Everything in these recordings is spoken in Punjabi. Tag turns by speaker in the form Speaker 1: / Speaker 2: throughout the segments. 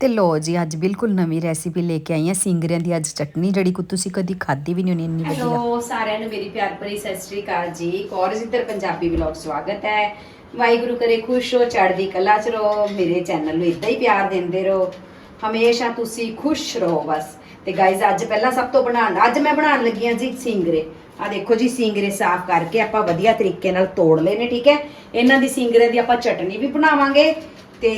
Speaker 1: ਤੇ ਲੋ ਜੀ ਅੱਜ ਬਿਲਕੁਲ ਨਵੀਂ ਰੈਸਿਪੀ ਲੈ ਕੇ ਆਈ ਹਾਂ ਸਿੰਗਰਿਆਂ ਦੀ ਅੱਜ ਚਟਨੀ ਜਿਹੜੀ ਕਿ ਤੁਸੀਂ ਕਦੀ ਖਾਧੀ ਵੀ ਨਹੀਂ ਹੋਣੀ ਇੰਨੀ ਵਧੀਆ।
Speaker 2: ਹੈਲੋ ਸਾਰਿਆਂ ਨੂੰ ਮੇਰੀ ਪਿਆਰ ਭਰੀ ਸਤਿ ਸ੍ਰੀ ਅਕਾਲ ਜੀ। ਕੌਰ ਜਿੱਧਰ ਪੰਜਾਬੀ ਵਲੌਗ ਸਵਾਗਤ ਹੈ। ਵਾਹਿਗੁਰੂ ਕਰੇ ਖੁਸ਼ ਹੋ ਚੜ੍ਹਦੀ ਕਲਾ ਚ ਰਹੋ ਮੇਰੇ ਚੈਨਲ ਨੂੰ ਇਦਾਂ ਹੀ ਪਿਆਰ ਦਿੰਦੇ ਰਹੋ। ਹਮੇਸ਼ਾ ਤੁਸੀਂ ਖੁਸ਼ ਰਹੋ ਬਸ। ਤੇ ਗਾਇਜ਼ ਅੱਜ ਪਹਿਲਾਂ ਸਭ ਤੋਂ ਬਣਾਉਣ ਅੱਜ ਮੈਂ ਬਣਾਉਣ ਲੱਗੀ ਹਾਂ ਜੀ ਸਿੰਗਰੇ। ਆ ਦੇਖੋ ਜੀ ਸਿੰਗਰੇ ਸਾਫ਼ ਕਰਕੇ ਆਪਾਂ ਵਧੀਆ ਤਰੀਕੇ ਨਾਲ ਤੋੜ ਲਏ ਨੇ ਠੀਕ ਹੈ? ਇਹਨਾਂ ਦੀ ਸਿੰਗਰੇ ਦੀ ਆਪਾਂ ਚਟਨੀ ਵੀ ਬਣਾਵਾਂਗੇ ਤੇ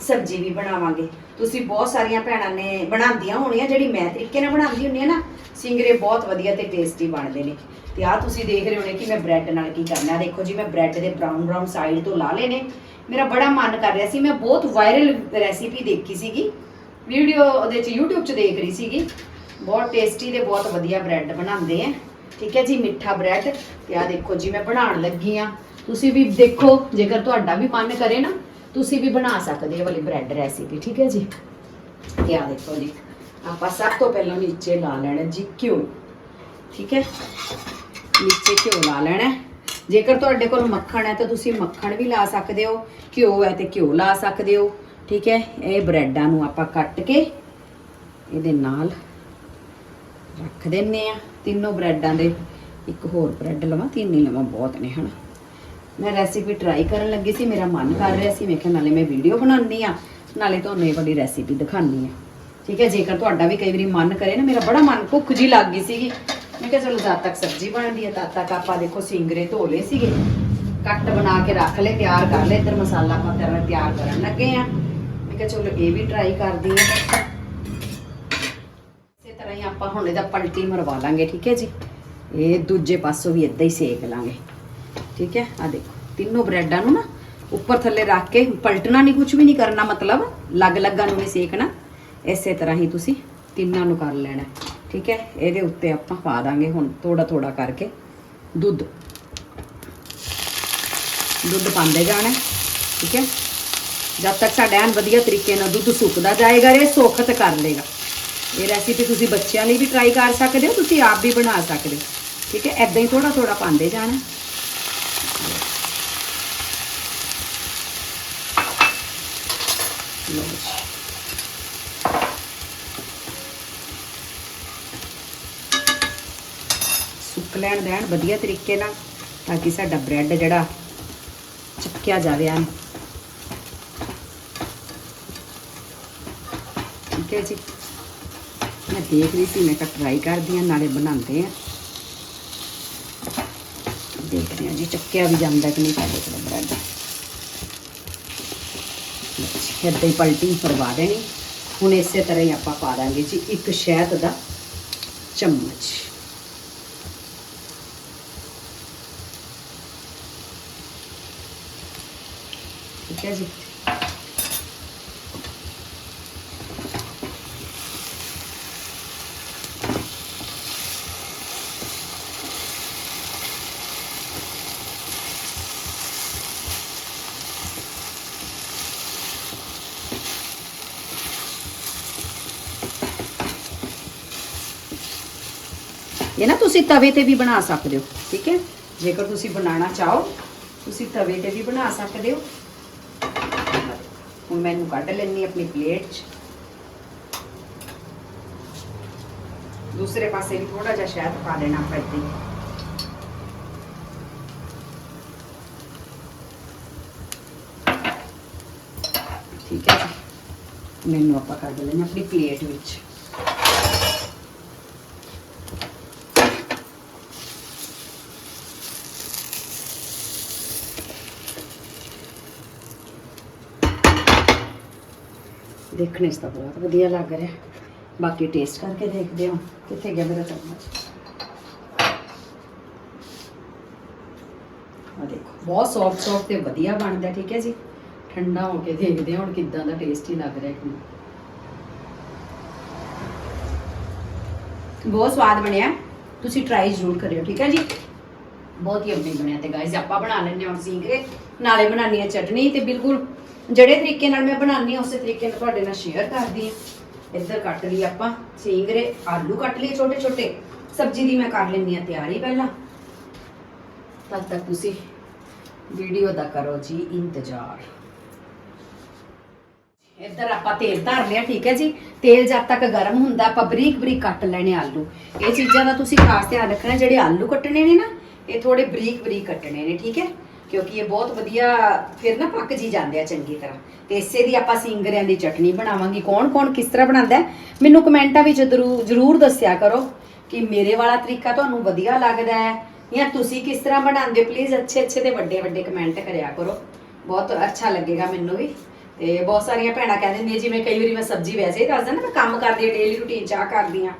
Speaker 2: ਸਬਜ਼ੀ ਵੀ ਬਣਾਵਾਂਗੇ। ਤੁਸੀਂ ਬਹੁਤ ਸਾਰੀਆਂ ਭੈਣਾਂ ਨੇ ਬਣਾਉਂਦੀਆਂ ਹੋਣੀਆਂ, ਜਿਹੜੀ ਮੈਂ ਤਰੀਕੇ ਨਾਲ ਬਣਾਉਂਦੀ ਹੁੰਦੀ ਆ ਨਾ, ਸਿੰਗਰੇ ਬਹੁਤ ਵਧੀਆ ਤੇ ਟੇਸਟੀ ਬਣਦੇ ਨੇ। ਤੇ ਆ ਤੁਸੀਂ ਦੇਖ ਰਹੇ ਹੋਣੇ ਕਿ ਮੈਂ ਬ੍ਰੈਡ ਨਾਲ ਕੀ ਕਰਨਾ। ਦੇਖੋ ਜੀ, ਮੈਂ ਬ੍ਰੈਡ ਦੇ ਬਰਾਊਨ ਬਰਾਊਨ ਸਾਈਡ ਤੋਂ ਲਾ ਲਏ ਨੇ। ਮੇਰਾ ਬੜਾ ਮਨ ਕਰ ਰਿਹਾ ਸੀ, ਮੈਂ ਬਹੁਤ ਵਾਇਰਲ ਰੈਸਿਪੀ ਦੇਖੀ ਸੀਗੀ। ਵੀਡੀਓ ਉਹਦੇ ਚ YouTube ਚ ਦੇਖ ਰਹੀ ਸੀਗੀ। ਬਹੁਤ ਟੇਸਟੀ ਤੇ ਬਹੁਤ ਵਧੀਆ ਬ੍ਰੈਡ ਬਣਾਉਂਦੇ ਆ। ਠੀਕ ਹੈ ਜੀ, ਮਿੱਠਾ ਬ੍ਰੈਡ ਤੇ ਆ ਦੇਖੋ ਜੀ, ਮੈਂ ਬਣਾਉਣ ਲੱਗੀ ਆ ਤੁਸੀਂ ਵੀ ਦੇਖੋ, ਜੇਕਰ ਤੁਹਾਡਾ ਵੀ ਮਨ ਕਰੇ ਨਾ ਤੁਸੀਂ ਵੀ ਬਣਾ ਸਕਦੇ ਹੋ ਵਾਲੀ ਬ੍ਰੈਡ ਰੈਸਿਪੀ ਠੀਕ ਹੈ ਜੀ? ਤੇ ਆ ਦੇਖੋ ਜੀ, ਆਪਾਂ ਸਭ ਤੋਂ ਪਹਿਲਾਂ ਨੀਚੇ ਲਾ ਲੈਣਾ ਜੀ ਘਿਓ, ਠੀਕ ਹੈ? ਨੀਚੇ ਘਿਓ ਲਾ ਲੈਣਾ ਜੇਕਰ ਤੁਹਾਡੇ ਕੋਲ ਮੱਖਣ ਹੈ ਤਾਂ ਤੁਸੀਂ ਮੱਖਣ ਵੀ ਲਾ ਸਕਦੇ ਹੋ, ਘਿਓ ਹੈ ਤੇ ਘਿਓ ਲਾ ਸਕਦੇ ਹੋ, ਠੀਕ ਹੈ? ਇਹ ਬ੍ਰੈਡਾਂ ਨੂੰ ਆਪਾਂ ਕੱਟ ਕੇ ਇਹਦੇ ਨਾਲ ਰੱਖ ਦਿੰਨੇ ਆ। ਤਿੰਨੋਂ ਬ੍ਰੈਡਾਂ ਦੇ ਇੱਕ ਹੋਰ ਬ੍ਰੈਡ ਲਵਾਂ, ਤਿੰਨ ਹੀ ਲਵਾਂ, ਬਹੁਤ ਨੇ, ਹਨਾ? ਮੈਂ ਰੈਸਿਪੀ ਟਰਾਈ ਕਰਨ ਲੱਗੀ ਸੀ, ਮੇਰਾ ਮਨ ਕਰ ਰਿਹਾ ਸੀ, ਮੈਂ ਕਿਹਾ ਨਾਲੇ ਮੈਂ ਵੀਡੀਓ ਬਣਾਉਣੀ ਆ ਨਾਲੇ ਤੁਹਾਨੂੰ ਇਹ ਵਾਲੀ ਰੈਸਿਪੀ ਦਿਖਾਉਣੀ ਆ ਠੀਕ ਹੈ, ਜੇਕਰ ਤੁਹਾਡਾ ਵੀ ਕਈ ਵਾਰੀ ਮਨ ਕਰੇ ਨਾ, ਮੇਰਾ ਬੜਾ ਮਨ ਭੁੱਖ ਜੀ ਲੱਗ ਗਈ ਸੀਗੀ। ਮੈਂ ਕਿਹਾ ਚਲੋ ਜਦ ਤੱਕ ਸਬਜ਼ੀ ਬਣਦੀ ਹੈ, ਤਦ ਤੱਕ ਆਪਾਂ ਦੇਖੋ ਸਿੰਗਰੇ ਧੋ ਲਏ ਸੀਗੇ। ਕੱਟ ਬਣਾ ਕੇ ਰੱਖ ਲਏ, ਤਿਆਰ ਕਰ ਲਏ, ਇੱਧਰ ਮਸਾਲਾ ਆਪਾਂ ਤਿਆਰ ਤਿਆਰ ਕਰਨ ਲੱਗੇ ਆ ਮੈਂ ਕਿਹਾ ਚਲੋ ਇਹ ਵੀ ਟਰਾਈ ਕਰਦੀ ਹਾਂ। ਇਸੇ ਤਰ੍ਹਾਂ ਹੀ ਆਪਾਂ ਹੁਣ ਇਹਦਾ ਪਲਟੀ ਮਰਵਾ ਲਾਂਗੇ, ਠੀਕ ਹੈ ਜੀ। ਇਹ ਦੂਜੇ ਪਾਸੋਂ ਵੀ ਇਦਾਂ ਹੀ ਸੇਕ ਲਾਂਗੇ। ਠੀਕ ਹੈ? ਆ ਦੇਖੋ, ਤਿੰਨੋਂ ਬ੍ਰੈਡਾਂ ਨੂੰ ਨਾ ਉੱਪਰ ਥੱਲੇ ਰੱਖ ਕੇ ਪਲਟਣਾ ਨਹੀਂ ਕੁਝ ਵੀ ਨਹੀਂ ਕਰਨਾ ਮਤਲਬ ਲੱਗ ਲੱਗਾ ਨੂੰ ਨਹੀਂ ਸੇਕਣਾ। ਇਸੇ ਤਰ੍ਹਾਂ ਹੀ ਤੁਸੀਂ ਤਿੰਨਾਂ ਨੂੰ ਕਰ ਲੈਣਾ ਠੀਕ ਹੈ? ਇਹਦੇ ਉੱਤੇ ਆਪਾਂ ਪਾ ਦਾਂਗੇ ਹੁਣ ਥੋੜਾ ਥੋੜਾ ਕਰਕੇ ਦੁੱਧ। ਦੁੱਧ ਪਾਉਂਦੇ ਜਾਣਾ ਠੀਕ ਹੈ? ਜਦ ਤੱਕ ਸਾਡਾ ਐਨ ਵਧੀਆ ਤਰੀਕੇ ਨਾਲ ਦੁੱਧ ਸੁੱਕਦਾ ਜਾਏਗਾ ਇਹ ਸੋਖਤ ਕਰ ਲੇਗਾ ਇਹ ਰੈਸਿਪੀ ਤੁਸੀਂ ਬੱਚਿਆਂ ਲਈ ਵੀ ਟਰਾਈ ਕਰ ਸਕਦੇ ਹੋ, ਤੁਸੀਂ ਆਪ ਵੀ ਬਣਾ ਸਕਦੇ ਹੋ। ਠੀਕ ਹੈ? ਐਦਾਂ ਹੀ ਥੋੜਾ ਥੋੜਾ ਪਾਉਂਦੇ ਜਾਣਾ ਲਓ ਸੁੱਕ ਲੈਣ ਦੇਣ, ਵਧੀਆ ਤਰੀਕੇ ਨਾਲ, ਤਾਂ ਕਿ ਸਾਡਾ ਬ੍ਰੈਡ ਜਿਹੜਾ ਚੱਕਿਆ ਜਾਵੇ ਐਨ। ਠੀਕ ਹੈ ਜੀ। ਮੈਂ ਦੇਖ ਰਹੀ ਸੀ, ਮੈਂ ਕਿਹਾ ਟਰਾਈ ਕਰਦੀ ਹਾਂ, ਨਾਲੇ ਬਣਾਉਂਦੇ ਆ ਦੇਖਦੇ ਹਾਂ ਜੀ ਚੱਕਿਆ ਵੀ ਜਾਂਦਾ ਕਿ ਨਹੀਂ ਸਾਡੇ ਕੋਲ ਬ੍ਰੈਡ ਇੱਦਾਂ ਹੀ ਪਲਟੀ ਕਰਵਾ ਦੇਣੀ। ਹੁਣ ਇਸੇ ਤਰ੍ਹਾਂ ਹੀ ਆਪਾਂ ਪਾ ਦਾਂਗੇ ਜੀ ਇੱਕ ਸ਼ਹਿਦ ਦਾ ਚਮਚ। ਠੀਕ ਹੈ ਜੀ। ਇਹ ਨਾ ਤੁਸੀਂ ਤਵੇ ਤੇ ਵੀ ਬਣਾ ਸਕਦੇ ਹੋ, ਠੀਕ ਹੈ? ਜੇਕਰ ਤੁਸੀਂ ਬਣਾਉਣਾ ਚਾਹੋ, ਤੁਸੀਂ ਤਵੇ ਤੇ ਵੀ ਬਣਾ ਸਕਦੇ ਹੋ। ਹੁਣ ਮੈਨੂੰ ਕੱਢ ਲੈਣੀ ਆਪਣੀ ਪਲੇਟ 'ਚ। ਦੂਸਰੇ ਪਾਸੇ ਵੀ ਥੋੜਾ ਜਿਹਾ ਸ਼ਹਿਦ ਪਾ ਦੇਣਾ ਆਪਾਂ ਇੱਥੇ। ਠੀਕ ਹੈ ਮੈਨੂੰ ਆਪਾਂ ਕੱਢ ਲੈਣਾ ਆਪਣੀ ਪਲੇਟ ਵਿੱਚ। ਦੇਖਣੇ 'ਚ ਤਾਂ ਬਹੁਤ ਵਧੀਆ ਲੱਗ ਰਿਹਾ। ਬਾਕੀ ਟੇਸਟ ਕਰਕੇ ਦੇਖਦੇ ਹਾਂ ਕਿੱਥੇ ਗਿਆ ਮੇਰਾ ਚਮਚ। ਆ ਦੇਖੋ, ਬਹੁਤ ਸੌਫਟ ਸੌਫਟ ਤੇ ਵਧੀਆ ਬਣਦਾ, ਠੀਕ ਹੈ ਜੀ। ਠੰਡਾ ਹੋ ਕੇ ਦੇਖਦੇ ਹਾਂ ਹੁਣ ਕਿੱਦਾਂ ਦਾ ਟੇਸਟੀ ਲੱਗ ਰਿਹਾ ਕਿ ਬਹੁਤ ਸਵਾਦ ਬਣਿਆ। ਤੁਸੀਂ ਟਰਾਈ ਜ਼ਰੂਰ ਕਰਿਓ, ਠੀਕ ਹੈ ਜੀ। ਬਹੁਤ ਹੀ ਅੰਮੀ ਬਣਿਆ ਤੇ ਗਾਇਜ਼ ਆਪਾਂ ਬਣਾ ਲੈਣੇ ਹਾਂ ਹੁਣ ਸਿੰਗਰੇ ਨਾਲੇ ਬਣਾਉਣੀ ਹੈ ਚਟਨੀ ਤੇ ਬਿਲਕੁਲ ਜਿਹੜੇ ਤਰੀਕੇ ਨਾਲ ਮੈਂ ਬਣਾਉਣੀ ਹਾਂ, ਉਸੇ ਤਰੀਕੇ ਨਾਲ ਤੁਹਾਡੇ ਨਾਲ ਸ਼ੇਅਰ ਕਰਦੀ ਹਾਂ। ਇੱਧਰ ਕੱਟ ਲਈ ਆਪਾਂ ਸਿੰਗਰੇ, ਆਲੂ ਕੱਟ ਲਏ ਛੋਟੇ ਛੋਟੇ ਸਬਜ਼ੀ ਦੀ ਮੈਂ ਕਰ ਲੈਂਦੀ ਹਾਂ ਤਿਆਰੀ ਪਹਿਲਾਂ। ਤਦ ਤੱਕ ਤੁਸੀਂ ਵੀਡੀਓ ਦਾ ਕਰੋ ਜੀ ਇੰਤਜ਼ਾਰ। ਇੱਧਰ ਆਪਾਂ ਤੇਲ ਧਰ ਲਿਆ, ਠੀਕ ਹੈ ਜੀ? ਤੇਲ ਜਦ ਤੱਕ ਗਰਮ ਹੁੰਦਾ, ਆਪਾਂ ਬਰੀਕ ਬਰੀਕ ਕੱਟ ਲੈਣੇ ਆਲੂ। ਇਹ ਚੀਜ਼ਾਂ ਦਾ ਤੁਸੀਂ ਖਾਸ ਧਿਆਨ ਰੱਖਣਾ, ਜਿਹੜੇ ਆਲੂ ਕੱਟਣੇ ਨੇ ਨਾ, ਇਹ ਥੋੜੇ ਬਰੀਕ ਬਰੀਕ ਕੱਟਣੇ ਨੇ, ਠੀਕ ਹੈ? ਕਿਉਂਕਿ ਇਹ ਬਹੁਤ ਵਧੀਆ ਫਿਰ ਨਾ ਪੱਕ ਜੀ ਜਾਂਦੇ ਆ ਚੰਗੀ ਤਰ੍ਹਾਂ। ਤੇ ਇਸੇ ਦੀ ਆਪਾਂ ਸਿੰਗਰਿਆਂ ਦੀ ਚਟਨੀ ਬਣਾਵਾਂਗੇ। ਕੌਣ ਕੌਣ ਕਿਸ ਤਰ੍ਹਾਂ ਬਣਾਉਂਦਾ ਮੈਨੂੰ ਕਮੈਂਟਾਂ ਵਿੱਚ ਜ਼ਰੂਰ ਜ਼ਰੂਰ ਦੱਸਿਆ ਕਰੋ ਕਿ ਮੇਰੇ ਵਾਲਾ ਤਰੀਕਾ ਤੁਹਾਨੂੰ ਵਧੀਆ ਲੱਗਦਾ ਹੈ ਜਾਂ ਤੁਸੀਂ ਕਿਸ ਤਰ੍ਹਾਂ ਬਣਾਉਂਦੇ ਹੋ? ਪਲੀਜ਼ ਅੱਛੇ ਅੱਛੇ ਤੇ ਵੱਡੇ ਵੱਡੇ ਕਮੈਂਟ ਕਰਿਆ ਕਰੋ। ਬਹੁਤ ਅੱਛਾ ਲੱਗੇਗਾ ਮੈਨੂੰ ਵੀ। ਤੇ ਬਹੁਤ ਸਾਰੀਆਂ ਭੈਣਾਂ ਕਹਿ ਦਿੰਦੀਆਂ, ਜਿਵੇਂ ਕਈ ਵਾਰੀ ਮੈਂ ਸਬਜ਼ੀ ਵੈਸੇ ਹੀ ਦੱਸ ਦਿੰਦਾ ਮੈਂ ਕੰਮ ਕਰਦੀ ਹਾਂ ਡੇਲੀ ਰੂਟੀਨ ਚਾਹ ਕਰਦੀ ਹਾਂ।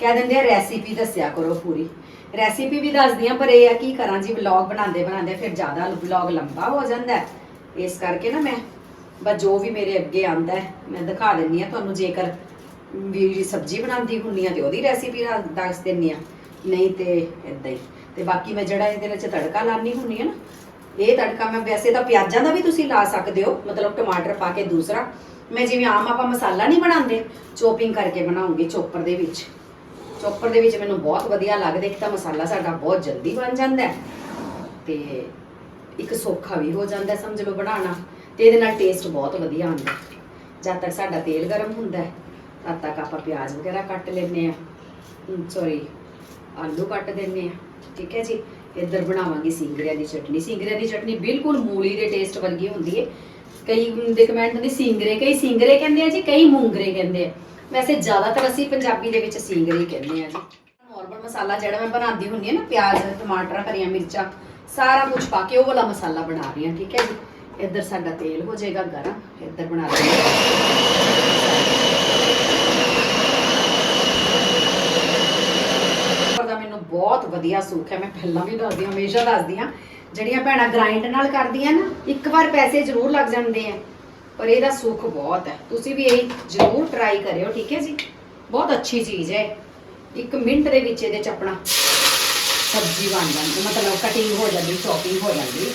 Speaker 2: ਕਹਿ ਦਿੰਦੇ ਆ ਰੈਸਿਪੀ ਦੱਸਿਆ ਕਰੋ ਪੂਰੀ। ਰੈਸਿਪੀ ਵੀ ਦੱਸਦੀ ਆ, ਪਰ ਇਹ ਆ ਕੀ ਕਰਾਂ ਜੀ ਵਲੌਗ ਬਣਾਉਂਦੇ ਬਣਾਉਂਦੇ ਫਿਰ ਜ਼ਿਆਦਾ ਵਲੌਗ ਲੰਬਾ ਹੋ ਜਾਂਦਾ ਇਸ ਕਰਕੇ ਨਾ ਮੈਂ, ਬਸ ਜੋ ਵੀ ਮੇਰੇ ਅੱਗੇ ਆਂਦਾ ਮੈਂ ਦਿਖਾ ਦਿੰਨੀ ਆ। ਤੁਹਾਨੂੰ ਜੇਕਰ ਵੀ ਸਬਜ਼ੀ ਬਣਾਉਂਦੀ ਹੁੰਨੀ ਆ ਤੇ ਉਹਦੀ ਰੈਸਿਪੀ ਦੱਸ ਦਿੰਨੀ ਆ। ਨਹੀਂ ਤੇ ਇਦਾਂ ਹੀ। ਤੇ ਬਾਕੀ ਮੈਂ ਜਿਹੜਾ ਇਹਦੇ ਵਿੱਚ ਤੜਕਾ ਲਾਣੀ ਹੁੰਨੀ ਆ ਨਾ, ਇਹ ਤੜਕਾ ਮੈਂ ਵੈਸੇ ਤਾਂ ਪਿਆਜ਼ਾਂ ਦਾ ਵੀ ਤੁਸੀਂ ਲਾ ਸਕਦੇ ਹੋ, ਮਤਲਬ ਟਮਾਟਰ ਪਾ ਕੇ ਦੂਸਰਾ। ਮੈਂ ਜਿਵੇਂ ਆਮ ਆਪਾਂ ਮਸਾਲਾ ਨਹੀਂ ਬਣਾਉਂਦੇ, ਚੋਪਿੰਗ ਕਰਕੇ ਬਣਾਉਂਗੀ ਚੋਪਰ ਦੇ ਵਿੱਚ। ਚੋਪਰ ਦੇ ਵਿੱਚ ਮੈਨੂੰ ਬਹੁਤ ਵਧੀਆ ਲੱਗਦਾ, ਇੱਕ ਤਾਂ ਮਸਾਲਾ ਸਾਡਾ ਬਹੁਤ ਜਲਦੀ ਬਣ ਜਾਂਦਾ ਹੈ ਤੇ ਇੱਕ ਸੌਖਾ ਵੀ ਹੋ ਜਾਂਦਾ, ਸਮਝ ਲਓ ਬਣਾਉਣਾ ਤੇ ਇਹਦੇ ਨਾਲ ਟੇਸਟ ਬਹੁਤ ਵਧੀਆ ਆਉਂਦਾ ਜਦ ਤੱਕ ਸਾਡਾ ਤੇਲ ਗਰਮ ਹੁੰਦਾ ਹੈ, ਤਦ ਤੱਕ ਆਪਾਂ ਪਿਆਜ਼ ਵਗੈਰਾ ਕੱਟ ਲੈਂਦੇ ਆ ਸੌਰੀ ਆਲੂ ਕੱਟ ਦਿੰਨੇ ਆ ਠੀਕ ਹੈ ਜੀ? ਇੱਧਰ ਬਣਾਵਾਂਗੇ ਸਿੰਗਰਿਆਂ ਦੀ ਚਟਨੀ। ਸਿੰਗਰਿਆਂ ਦੀ ਚਟਨੀ ਬਿਲਕੁਲ ਮੂਲੀ ਦੇ ਟੇਸਟ ਵਰਗੀ ਹੁੰਦੀ ਹੈ। ਕਈ ਦੇ ਕਮੈਂਟ ਹੁੰਦੇ ਸਿੰਗਰੇ, ਕਈ ਸਿੰਗਰੇ ਕਹਿੰਦੇ ਆ ਜੀ, ਕਈ ਮੂੰਗਰੇ ਕਹਿੰਦੇ ਆ। ਵੈਸੇ ਜ਼ਿਆਦਾਤਰ ਅਸੀਂ ਪੰਜਾਬੀ ਦੇ ਵਿੱਚ ਸਿੰਗਰੇ ਕਹਿੰਦੇ ਆ ਜੀ। ਨਾਰਮਲ ਮਸਾਲਾ ਜਿਹੜਾ ਮੈਂ ਬਣਾਉਂਦੀ ਹੁੰਦੀ ਹਾਂ ਨਾ, ਪਿਆਜ਼, ਟਮਾਟਰ, ਹਰੀਆਂ ਮਿਰਚਾਂ, ਸਾਰਾ ਕੁਝ ਪਾ ਕੇ ਉਹ ਵਾਲਾ ਮਸਾਲਾ ਬਣਾ ਰਹੀ ਹਾਂ, ਠੀਕ ਹੈ ਜੀ। ਇੱਧਰ ਸਾਡਾ ਤੇਲ ਹੋ ਜਾਏਗਾ ਗਰਮ, ਇੱਧਰ ਬਣਾ ਲਈ ਪਰ ਦਾ ਮੈਨੂੰ ਬਹੁਤ ਵਧੀਆ ਸੁੱਖ ਹੈ, ਮੈਂ ਪਹਿਲਾਂ ਵੀ ਦੱਸਦੀ ਹਾਂ, ਹਮੇਸ਼ਾ ਦੱਸਦੀ ਹਾਂ। ਜਿਹੜੀਆਂ ਭੈਣਾਂ ਗ੍ਰਾਈਂਡ ਨਾਲ ਕਰਦੀਆਂ ਨਾ, ਇੱਕ ਵਾਰ ਪੈਸੇ ਜ਼ਰੂਰ ਲੱਗ ਜਾਂਦੇ ਆ। ਪਰ ਇਹਦਾ ਸੁੱਖ ਬਹੁਤ ਹੈ। ਤੁਸੀਂ ਵੀ ਇਹ ਜ਼ਰੂਰ ਟਰਾਈ ਕਰਿਓ ਠੀਕ ਹੈ ਜੀ? ਬਹੁਤ ਅੱਛੀ ਚੀਜ਼ ਹੈ। ਇੱਕ ਮਿੰਟ ਦੇ ਵਿੱਚ ਇਹਦੇ ਚ ਆਪਣਾ ਸਬਜ਼ੀ ਬਣ ਜਾਂਦੀ ਮਤਲਬ ਕਟਿੰਗ ਹੋ ਜਾਂਦੀ ਚੌਪਿੰਗ ਹੋ ਜਾਂਦੀ।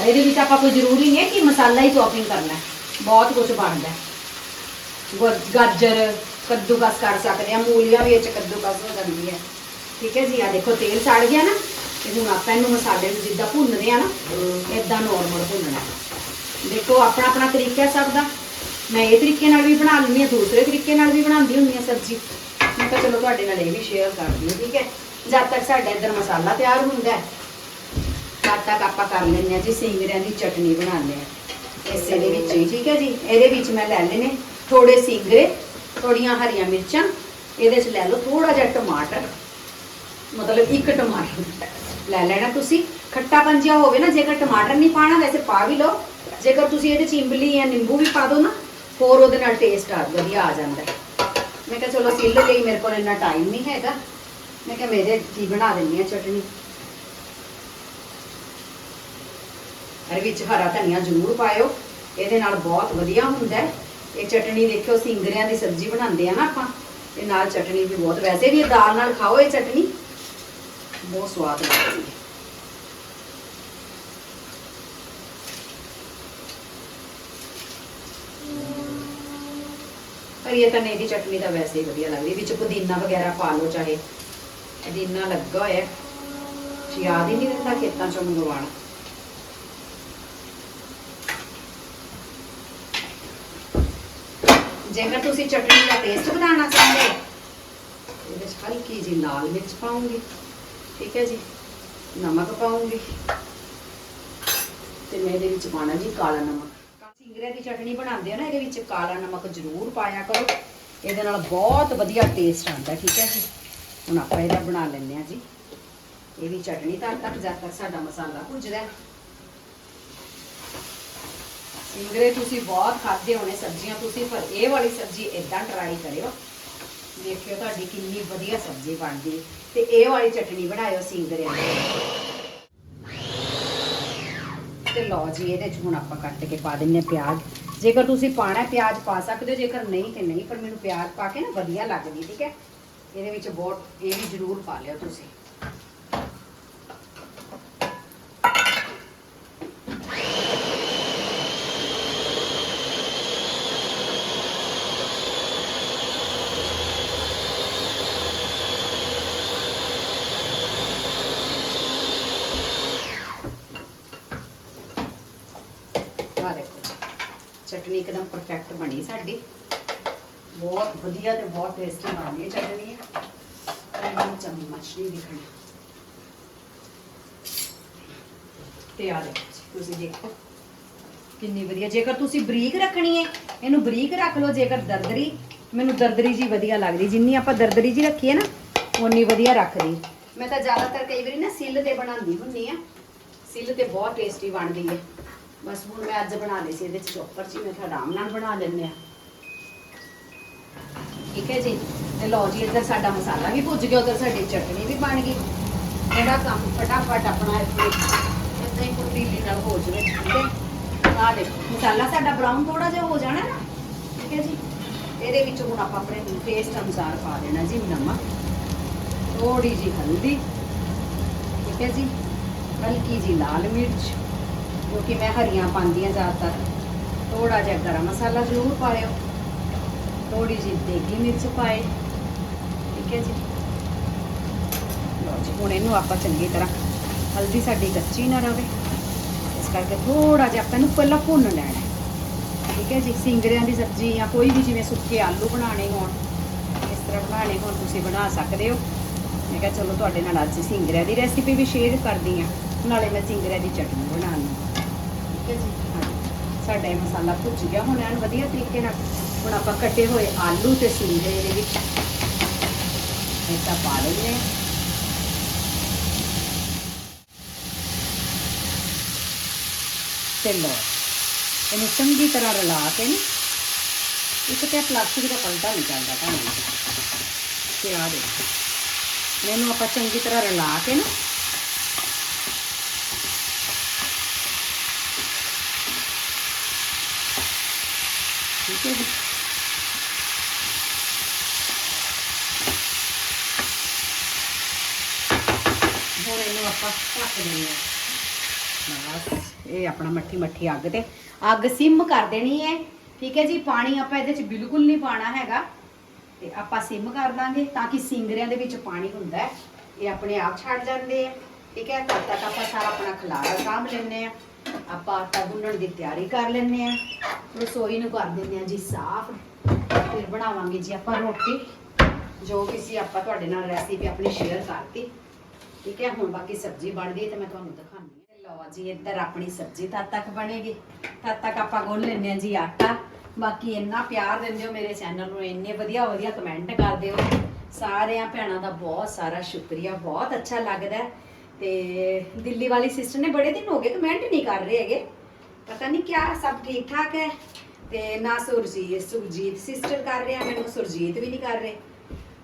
Speaker 2: ਅਰੇ ਇਹਦੇ ਵਿੱਚ ਆਪਾਂ ਕੋਈ ਜ਼ਰੂਰੀ ਨਹੀਂ ਹੈ ਕਿ ਮਸਾਲਾ ਹੀ ਚੌਪਿੰਗ ਕਰਨਾ ਹੈ। ਬਹੁਤ ਕੁਝ ਬਣਦਾ ਗਾਜਰ ਕੱਦੂਕਸ ਕਰ ਸਕਦੇ ਆ ਮੂਲੀਆਂ ਵੀ ਇਹ ਚ ਕੱਦੂਕਸ ਹੋ ਜਾਂਦੀ ਹੈ। ਠੀਕ ਹੈ ਜੀ ਆ ਦੇਖੋ ਤੇਲ ਸੜ ਗਿਆ ਨਾ ਤੇ ਹੁਣ ਆਪਾਂ ਇਹਨੂੰ ਮਸਾਲੇ ਨੂੰ ਜਿੱਦਾਂ ਭੁੰਨਦੇ ਆ ਨਾ ਇਦਾਂ ਨੋਰਮਲ ਭੁੰਨਣਾ ਦੇਖੋ, ਆਪਣਾ ਆਪਣਾ ਤਰੀਕਾ ਹੈ ਸਭ ਦਾ। ਮੈਂ ਇਹ ਤਰੀਕੇ ਨਾਲ ਵੀ ਬਣਾ ਲੈਂਦੀ ਹਾਂ, ਦੂਸਰੇ ਤਰੀਕੇ ਨਾਲ ਵੀ ਬਣਾਉਂਦੀ ਹੁੰਦੀ ਹਾਂ ਸਬਜ਼ੀ। ਮੈਂ ਕਿਹਾ ਚਲੋ ਤੁਹਾਡੇ ਨਾਲ ਇਹ ਵੀ ਸ਼ੇਅਰ ਕਰਦੀ ਹਾਂ ਠੀਕ ਹੈ? ਜਦ ਤੱਕ ਸਾਡਾ ਇੱਧਰ ਮਸਾਲਾ ਤਿਆਰ ਹੁੰਦਾ ਹੈ, ਤਦ ਤੱਕ ਆਪਾਂ ਕਰ ਲੈਂਦੇ ਹਾਂ ਜੀ, ਸਿੰਗਰਿਆਂ ਦੀ ਚਟਨੀ ਬਣਾਉਂਦੇ ਹਾਂ। ਇਸੇ ਦੇ ਵਿੱਚ ਹੀ, ਠੀਕ ਹੈ ਜੀ? ਇਹਦੇ ਵਿੱਚ ਮੈਂ ਲੈ ਲੈਨੇ ਥੋੜੇ ਸਿੰਗਰੇ ਥੋੜੀਆਂ ਹਰੀਆਂ ਮਿਰਚਾਂ, ਇਹਦੇ 'ਚ ਲੈ ਲਓ ਥੋੜਾ ਜਿਹਾ ਟਮਾਟਰ, ਮਤਲਬ ਇੱਕ ਟਮਾਟਰ। ਲੈ ਲੈਣਾ ਤੁਸੀਂ, ਖੱਟਾ ਪੰਜਿਆ ਹੋਵੇ ਨਾ, ਜੇਕਰ ਟਮਾਟਰ ਨਹੀਂ ਪਾਣਾ ਵੈਸੇ ਪਾ ਵੀ ਲਓ। ਜੇਕਰ ਤੁਸੀਂ ਇਹਦੇ 'ਚ ਇਮਲੀ ਜਾਂ ਨਿੰਬੂ ਵੀ ਪਾ ਦਿਓ ਨਾ, ਹੋਰ ਉਹਦੇ ਨਾਲ ਟੇਸਟ ਆ ਵਧੀਆ ਆ ਜਾਂਦਾ ਮੈਂ ਕਿਹਾ ਚਲੋ ਸਿੱਲ ਲਈ ਮੇਰੇ ਕੋਲ ਇੰਨਾ ਟਾਈਮ ਨਹੀਂ ਹੈਗਾ। ਮੈਂ ਕਿਹਾ ਮੇਰੇ ਕੀ ਬਣਾ ਦਿੰਨੀ ਆ ਚਟਨੀ। ਹਰ ਵਿੱਚ ਹਰਾ ਧਨੀਆ ਜ਼ਰੂਰ ਪਾਇਓ। ਇਹਦੇ ਨਾਲ ਬਹੁਤ ਵਧੀਆ ਹੁੰਦਾ ਹੈ। ਇਹ ਚਟਨੀ ਦੇਖਿਓ, ਸਿੰਗਰਿਆਂ ਦੀ ਸਬਜ਼ੀ ਬਣਾਉਂਦੇ ਆ ਨਾ ਆਪਾਂ। ਇਹ ਨਾਲ ਚਟਨੀ ਵੀ ਬਹੁਤ ਵੈਸੇ ਵੀ ਦਾਲ ਨਾਲ ਖਾਓ ਇਹ ਚਟਨੀ। ਬਹੁਤ ਸਵਾਦ ਲੱਗਦੀ ਹੈ। ਪਰ ਇਹ ਤਾਂ ਨਹੀਂ ਚਟਨੀ ਤਾਂ ਵੈਸੇ ਹੀ ਵਧੀਆ ਲੱਗਦੀ ਵਿੱਚ ਪੁਦੀਨਾ ਵਗੈਰਾ ਪਾ ਲਓ ਚਾਹੇ। ਪੁਦੀਨਾ ਲੱਗਾ ਹੋਇਆ ਯਾਦ ਹੀ ਨਹੀਂ ਰਹਿੰਦਾ ਖੇਤਾਂ ਚੋਂ ਮੰਗਵਾਉਣਾ ਜੇਕਰ ਤੁਸੀਂ ਚਟਨੀ ਦਾ ਪੇਸਟ ਬਣਾਉਣਾ ਚਾਹੁੰਦੇ ਹੋ ਇਹਦੇ ਵਿੱਚ ਹਲਕੀ ਜੀ, ਲਾਲ ਮਿਰਚ ਪਾਉਂਗੀ, ਠੀਕ ਹੈ ਜੀ, ਨਮਕ ਪਾਉਂਗੀ, ਤੇ ਮੈਂ ਇਹਦੇ ਵਿੱਚ ਪਾਣਾ ਜੀ ਕਾਲਾ ਨਮਕ। ਸਿੰਗਰੇ ਦੀ ਚਟਨੀ ਬਣਾਉਂਦੇ ਹੋ ਨਾ, ਇਹਦੇ ਵਿੱਚ ਕਾਲਾ ਨਮਕ ਜ਼ਰੂਰ ਪਾਇਆ ਕਰੋ। ਇਹਦੇ ਨਾਲ ਬਹੁਤ ਵਧੀਆ ਟੇਸਟ ਆਉਂਦਾ, ਠੀਕ ਹੈ ਜੀ? ਹੁਣ ਆਪਾਂ ਇਹਦਾ ਬਣਾ ਲੈਂਦੇ ਹਾਂ ਜੀ। ਇਹ ਵੀ ਚਟਨੀ ਤੱਕ ਤੱਕ ਜਦ ਤੱਕ ਸਾਡਾ ਮਸਾਲਾ ਭੁੱਜਦਾ ਹੈ। ਸਿੰਗਰੇ, ਤੁਸੀਂ ਬਹੁਤ ਖਾਦੇ ਹੋਣੇ ਸਬਜ਼ੀਆਂ ਤੁਸੀਂ, ਪਰ ਇਹ ਵਾਲੀ ਸਬਜ਼ੀ ਇਦਾਂ ਟਰਾਈ ਕਰਿਓ। ਦੇਖਿਓ ਤੁਹਾਡੀ ਕਿੰਨੀ ਵਧੀਆ ਸਬਜ਼ੀ ਬਣਦੀ ਤੇ ਇਹ ਵਾਲੀ ਚਟਨੀ ਬਣਾਇਓ ਸਿੰਗਰਿਆਂ ਦੀ। ਤੇ ਲਓ ਜੀ, ਇਹਦੇ ਚ ਹੁਣ ਆਪਾਂ ਕੱਟ ਕੇ ਪਾ ਦਿੰਨੇ ਹਾਂ ਪਿਆਜ਼। ਜੇਕਰ ਤੁਸੀਂ ਪਾਣਾ ਪਿਆਜ਼ ਪਾ ਸਕਦੇ ਹੋ, ਜੇਕਰ ਨਹੀਂ ਤੇ ਨਹੀਂ, ਪਰ ਮੈਨੂੰ ਪਿਆਜ਼ ਪਾ ਕੇ ਨਾ ਵਧੀਆ ਲੱਗਦੀ, ਠੀਕ ਹੈ? ਇਹਦੇ ਵਿੱਚ ਬਹੁਤ, ਇਹ ਵੀ ਜ਼ਰੂਰ ਪਾ ਲਿਓ ਤੁਸੀਂ। ਆ ਦੇਖੋ ਚਟਨੀ ਇੱਕਦਮ ਪਰਫੈਕਟ ਬਣੀ ਸਾਡੀ। ਬਹੁਤ ਵਧੀਆ ਤੇ ਬਹੁਤ ਟੇਸਟੀ ਬਣੀ ਹੈ ਚਟਨੀ। ਇਹਨੂੰ ਚਮਚ ਨਹੀਂ ਦਿਖਣੀ। ਤੇ ਆ ਦੇਖੋ ਤੁਸੀਂ ਦੇਖੋ। ਕਿੰਨੀ ਵਧੀਆ। ਜੇਕਰ ਤੁਸੀਂ ਬਰੀਕ ਰੱਖਣੀ ਹੈ, ਇਹਨੂੰ ਬਰੀਕ ਰੱਖ ਲਓ। ਜੇਕਰ ਦਰਦਰੀ, ਮੈਨੂੰ ਦਰਦਰੀ ਜੀ ਵਧੀਆ ਲੱਗਦੀ। ਜਿੰਨੀ ਆਪਾਂ ਦਰਦਰੀ ਜੀ ਰੱਖੀਏ ਨਾ, ਓਨੀ ਵਧੀਆ ਰੱਖਦੀ। ਮੈਂ ਤਾਂ ਜ਼ਿਆਦਾਤਰ ਕਈ ਵਾਰੀ ਨਾ ਸਿੱਲ ਤੇ ਬਣਾਉਂਦੀ ਹੁੰਦੀ ਆ ਸਿੱਲ ਤੇ ਬਹੁਤ ਟੇਸਟੀ ਬਣਦੀ ਹੈ। ਬਸ ਹੁਣ ਮੈਂ ਅੱਜ ਬਣਾ ਲਈ ਸੀ ਇਹਦੇ ਚ ਚੋਪਰ ਚ ਮੈਂ ਕਿਹਾ ਆਰਾਮ ਨਾਲ ਬਣਾ ਲੈਂਦੇ ਆ ਠੀਕ ਹੈ ਜੀ? ਤੇ ਲਓ ਜੀ, ਇੱਧਰ ਸਾਡਾ ਮਸਾਲਾ ਵੀ ਭੁੱਜ ਗਿਆ, ਉਧਰ ਸਾਡੀ ਚਟਨੀ ਵੀ ਬਣ ਗਈ। ਇਹਦਾ ਕੰਮ ਫਟਾਫਟ ਆਪਣਾ ਇੱਥੇ ਇਦਾਂ ਹੀ ਕੁੱਤੀਲੀ ਨਾਲ ਹੋ ਜਾਵੇ, ਠੀਕ ਹੈ? ਆਹ ਦੇਖੋ, ਮਸਾਲਾ ਸਾਡਾ ਬਰਾਊਨ ਥੋੜਾ ਜਿਹਾ ਹੋ ਜਾਣਾ ਨਾ, ਠੀਕ ਹੈ ਜੀ? ਇਹਦੇ ਵਿੱਚ ਹੁਣ ਆਪਾਂ ਆਪਣੇ ਟੇਸਟ ਅਨੁਸਾਰ ਪਾ ਦੇਣਾ ਜੀ, ਨਮਕ। ਥੋੜੀ ਜੀ ਹਲਦੀ, ਠੀਕ ਹੈ ਜੀ? ਹਲਕੀ ਜੀ ਲਾਲ ਮਿਰਚ। ਜੋ ਕਿ ਮੈਂ ਹਰੀਆਂ ਪਾਉਂਦੀ ਹਾਂ ਜ਼ਿਆਦਾਤਰ। ਥੋੜਾ ਜਿਹਾ ਗਰਮ ਮਸਾਲਾ ਜ਼ਰੂਰ ਪਾਇਓ। ਥੋੜੀ ਜਿਹੀ ਦੇਗੀ ਮਿਰਚ ਪਾਏ। ਠੀਕ ਹੈ ਜੀ। ਲਓ ਜੀ, ਹੁਣ ਇਹਨੂੰ ਆਪਾਂ ਚੰਗੀ ਤਰ੍ਹਾਂ ਹਲਦੀ ਸਾਡੀ ਕੱਚੀ ਨਾ ਰਵੇ। ਇਸ ਕਰਕੇ ਥੋੜਾ ਜਿਹਾ ਆਪਾਂ ਇਹਨੂੰ ਪਹਿਲਾਂ ਭੁੰਨ ਲੈਣਾ। ਠੀਕ ਹੈ ਜੀ ਸਿੰਗਰਿਆਂ ਦੀ ਸਬਜ਼ੀ ਜਾਂ ਕੋਈ ਵੀ ਜਿਵੇਂ ਸੁੱਕੇ ਆਲੂ ਬਣਾਉਣੇ ਹੋਣ, ਇਸ ਤਰ੍ਹਾਂ ਬਣਾਉਣੇ ਹੋਣ, ਤੁਸੀਂ ਬਣਾ ਸਕਦੇ ਹੋ। ਮੈਂ ਕਿਹਾ ਚਲੋ ਤੁਹਾਡੇ ਨਾਲ ਅੱਜ ਸਿੰਗਰਿਆਂ ਦੀ ਰੈਸਿਪੀ ਵੀ ਸ਼ੇਅਰ ਕਰਦੀ ਹਾਂ। ਨਾਲੇ ਮੈਂ ਸਿੰਗਰਿਆਂ ਦੀ ਚਟਨੀ ਬਣਾਉਣੀ। ਠੀਕ ਹੈ ਜੀ? ਸਾਡਾ ਇਹ ਮਸਾਲਾ ਭੁੱਜ ਗਿਆ। ਹੁਣ ਐਨ ਵਧੀਆ ਤਰੀਕੇ ਨਾਲ ਹੁਣ ਆਪਾਂ ਕੱਟੇ ਹੋਏ ਆਲੂ ਤੇ ਸਿੰਗਰੇ ਇਹਦੇ ਵਿੱਚ। ਇਹਦਾ ਪਾ ਲੈਂਦੇ ਤੇ ਲਓ, ਇਹਨੂੰ ਚੰਗੀ ਤਰ੍ਹਾਂ ਰਲਾ ਕੇ ਨਾ, ਇੱਕ ਤੇ ਪਲਾਸਟਿਕ ਦਾ ਪਲਟਾ ਨਹੀਂ ਚੱਲਦਾ ਤੁਹਾਨੂੰ ਤੇ ਆ ਦੇਖੋ, ਇਹਨੂੰ ਆਪਾਂ ਚੰਗੀ ਤਰ੍ਹਾਂ ਰਲਾ ਕੇ ਨਾ ਠੀਕ ਹੈ ਜੀ ਹੁਣ ਇਹਨੂੰ ਆਪਾਂ ਢੱਕ ਦਿੰਦੇ ਹਾਂ। ਬਸ, ਇਹ ਆਪਣਾ ਮੱਠੀ ਮੱਠੀ ਅੱਗ ਤੇ। ਅੱਗ ਸਿਮ ਕਰ ਦੇਣੀ ਹੈ। ਠੀਕ ਹੈ ਜੀ, ਪਾਣੀ ਆਪਾਂ ਇਹਦੇ ਚ ਬਿਲਕੁਲ ਨਹੀਂ ਪਾਣਾ ਹੈਗਾ। ਤੇ ਆਪਾਂ ਸਿਮ ਕਰ ਦਾਂਗੇ ਤਾਂ ਕਿ ਸਿੰਗਰਿਆਂ ਦੇ ਵਿੱਚ ਪਾਣੀ ਹੁੰਦਾ ਹੈ। ਇਹ ਆਪਣੇ ਆਪ ਛੱਡ ਜਾਂਦੇ ਆ। ਠੀਕ ਹੈ, ਤਦ ਤੱਕ ਆਪਾਂ ਸਾਰਾ ਆਪਣਾ ਖਲਾਰਾ ਸਾਂਭ ਲੈਂਦੇ ਆ ਆਪਾਂ ਆਟਾ ਗੁੰਨਣ ਦੀ ਤਿਆਰੀ ਕਰ ਲੈਂਦੇ ਆ ਰਸੋਈ ਨੂੰ ਕਰ ਦਿੰਦੇ ਆ ਜੀ ਸਾਫ਼। ਫਿਰ ਬਣਾਵਾਂਗੇ ਜੀ ਆਪਾਂ ਰੋਟੀ, ਜੋ ਕਿ ਸੀ ਆਪਾਂ ਤੁਹਾਡੇ ਨਾਲ ਰੈਸਿਪੀ ਆਪਣੀ ਸ਼ੇਅਰ ਕਰਤੀ। ਠੀਕ ਹੈ, ਹੁਣ ਬਾਕੀ ਸਬਜ਼ੀ ਬਣ ਗਈ ਤੇ ਮੈਂ ਤੁਹਾਨੂੰ ਦਿਖਾਉਂਦੀ ਹਾਂ। ਲਓ ਜੀ, ਇੱਧਰ ਆਪਣੀ ਸਬਜ਼ੀ ਤਦ ਤੱਕ ਬਣੇਗੀ। ਤਦ ਤੱਕ ਆਪਾਂ ਗੁੰਨ ਲੈਂਦੇ ਹਾਂ ਜੀ ਆਟਾ। ਬਾਕੀ ਇੰਨਾ ਪਿਆਰ ਦਿੰਦੇ ਹੋ ਮੇਰੇ ਚੈਨਲ ਨੂੰ, ਇੰਨੇ ਵਧੀਆ ਵਧੀਆ ਕਮੈਂਟ ਕਰਦੇ ਹੋ। ਸਾਰਿਆਂ ਭੈਣਾਂ ਦਾ ਬਹੁਤ ਸਾਰਾ ਸ਼ੁਕਰੀਆ, ਬਹੁਤ ਅੱਛਾ ਲੱਗਦਾ ਤੇ ਦਿੱਲੀ ਵਾਲੀ ਸਿਸਟਰ ਨੇ ਬੜੇ ਦਿਨ ਹੋ ਗਏ ਕਮੈਂਟ ਨਹੀਂ ਕਰ ਰਹੇ ਹੈਗੇ। ਪਤਾ ਨਹੀਂ ਕਿਆ, ਸਭ ਠੀਕ ਠਾਕ ਹੈ। ਤੇ ਨਾ ਸੁਰਜੀਤ ਸੁਰਜੀਤ ਸਿਸਟਰ ਕਰ ਰਿਹਾ, ਮੈਨੂੰ ਸੁਰਜੀਤ ਵੀ ਨਹੀਂ ਕਰ ਰਹੇ।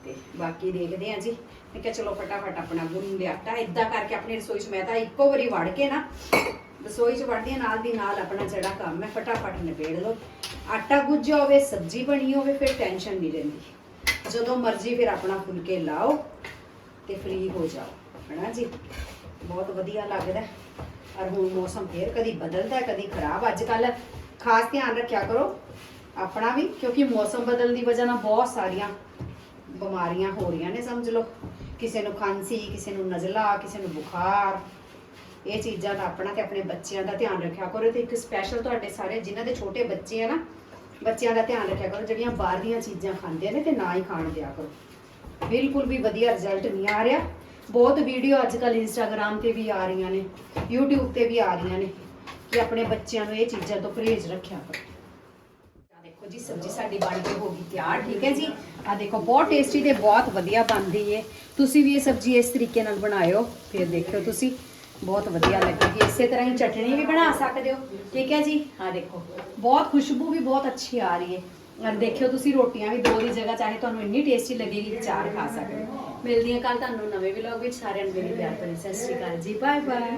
Speaker 2: ਤੇ ਬਾਕੀ ਦੇਖਦੇ ਆ ਜੀ। ਮੈਂ ਕਿਹਾ ਚਲੋ ਫਟਾਫਟ ਆਪਣਾ ਗੁੰਨ ਦੇ ਆਟਾ ਇਦਾਂ ਕਰਕੇ ਆਪਣੀ ਰਸੋਈ 'ਚ ਮੈਂ ਤਾਂ ਇੱਕੋ ਵਾਰੀ ਵੜ ਕੇ ਨਾ, ਰਸੋਈ 'ਚ ਵੜਦੀ ਹਾਂ ਨਾਲ ਦੀ ਨਾਲ ਆਪਣਾ ਜਿਹੜਾ ਕੰਮ ਹੈ, ਫਟਾਫਟ ਨਿਬੇੜ ਲਓ। ਆਟਾ ਗੁੱਝਿਆ ਹੋਵੇ, ਸਬਜ਼ੀ ਬਣੀ ਹੋਵੇ, ਫਿਰ ਟੈਨਸ਼ਨ ਨਹੀਂ ਰਹਿੰਦੀ। ਜਦੋਂ ਮਰਜ਼ੀ ਫਿਰ ਆਪਣਾ ਫੁਲਕੇ ਲਾਓ ਤੇ ਫ੍ਰੀ ਹੋ ਜਾਓ। ਹਨਾ ਜੀ। ਬਹੁਤ ਵਧੀਆ ਲੱਗਦਾ ਹੈ। ਔਰ ਹੁਣ ਮੌਸਮ ਫੇਰ ਕਦੀ ਬਦਲਦਾ ਕਦੀ ਖਰਾਬ। ਅੱਜ ਕੱਲ ਖਾਸ ਧਿਆਨ ਰੱਖਿਆ ਕਰੋ, ਆਪਣਾ ਵੀ, ਕਿਉਂਕਿ ਮੌਸਮ ਬਦਲਣ ਦੀ ਵਜ੍ਹਾ ਨਾਲ ਬਹੁਤ ਸਾਰੀਆਂ ਬਿਮਾਰੀਆਂ ਹੋ ਰਹੀਆਂ ਨੇ, ਸਮਝ ਲਓ। ਕਿਸੇ ਨੂੰ ਖਾਂਸੀ, ਕਿਸੇ ਨੂੰ ਨਜ਼ਲਾ, ਕਿਸੇ ਨੂੰ ਬੁਖਾਰ, ਇਹ ਚੀਜ਼ਾਂ ਦਾ ਆਪਣਾ ਤੇ ਆਪਣੇ ਬੱਚਿਆਂ ਦਾ ਧਿਆਨ ਰੱਖਿਆ ਕਰੋ। ਤੇ ਇੱਕ ਸਪੈਸ਼ਲ ਤੁਹਾਡੇ ਸਾਰੇ, ਜਿਨ੍ਹਾਂ ਦੇ ਛੋਟੇ ਬੱਚੇ ਆ ਨਾ, ਬੱਚਿਆਂ ਦਾ ਧਿਆਨ ਰੱਖਿਆ ਕਰੋ, ਜਿਹੜੀਆਂ ਬਾਹਰ ਦੀਆਂ ਚੀਜ਼ਾਂ ਖਾਂਦੇ ਨੇ ਤੇ ਨਾ ਹੀ ਖਾਣ ਦਿਆ ਕਰੋ। ਬਿਲਕੁਲ ਵੀ ਵਧੀਆ ਰਿਜ਼ਲਟ ਨਹੀਂ ਆ ਰਿਹਾ। ਬਹੁਤ ਵੀਡੀਓ ਅੱਜ ਕੱਲ ਇੰਸਟਾਗ੍ਰam ਤੇ ਵੀ ਆ ਰਹੀਆਂ ਨੇ, YouTube ਤੇ ਵੀ ਆ ਰਹੀਆਂ ਨੇ ਕਿ ਆਪਣੇ ਬੱਚਿਆਂ ਨੂੰ ਇਹ ਚੀਜ਼ਾਂ ਤੋਂ ਪਰਹੇਜ਼ ਰੱਖਿਆ ਕਰੋ। ਦੇਖੋ ਜੀ, ਸਬਜ਼ੀ ਸਾਡੀ ਬਣ ਕੇ ਹੋ ਗਈ ਤਿਆਰ, ਠੀਕ ਹੈ ਜੀ? ਆ ਦੇਖੋ, ਬਹੁਤ ਟੇਸਟੀ ਤੇ ਬਹੁਤ ਵਧੀਆ ਬਣਦੀ ਹੈ ਤੁਸੀਂ ਵੀ ਇਹ ਸਬਜ਼ੀ ਇਸ ਤਰੀਕੇ ਨਾਲ ਬਣਾਇਓ, ਫਿਰ ਦੇਖਿਓ ਤੁਸੀਂ। ਬਹੁਤ ਵਧੀਆ ਲੱਗੇਗੀ। ਇਸੇ ਤਰ੍ਹਾਂ ਹੀ ਚਟਣੀ ਵੀ ਬਣਾ ਸਕਦੇ ਹੋ, ਠੀਕ ਹੈ ਜੀ? ਆ ਦੇਖੋ, ਬਹੁਤ ਖੁਸ਼ਬੂ ਵੀ ਬਹੁਤ ਅੱਛੀ ਆ ਰਹੀ ਹੈ ਔਰ ਦੇਖਿਓ ਤੁਸੀਂ ਰੋਟੀਆਂ ਵੀ ਦੋ ਦੀ ਜਗ੍ਹਾ, ਚਾਹੇ ਤੁਹਾਨੂੰ ਇੰਨੀ ਟੇਸਟੀ ਲੱਗੇਗੀ ਕਿ ਚਾਰ ਖਾ ਸਕਦੇ ਹੋ। ਮਿਲਦੀਆਂ ਹਾਂ ਕੱਲ ਤੁਹਾਨੂੰ ਨਵੇਂ ਵਲੌਗ ਵਿੱਚ, ਸਾਰਿਆਂ ਨੂੰ ਮੇਰੀ ਪਿਆਰ ਭਰੀ ਸਤਿ ਸ਼੍ਰੀ ਅਕਾਲ ਜੀ ਬਾਏ ਬਾਏ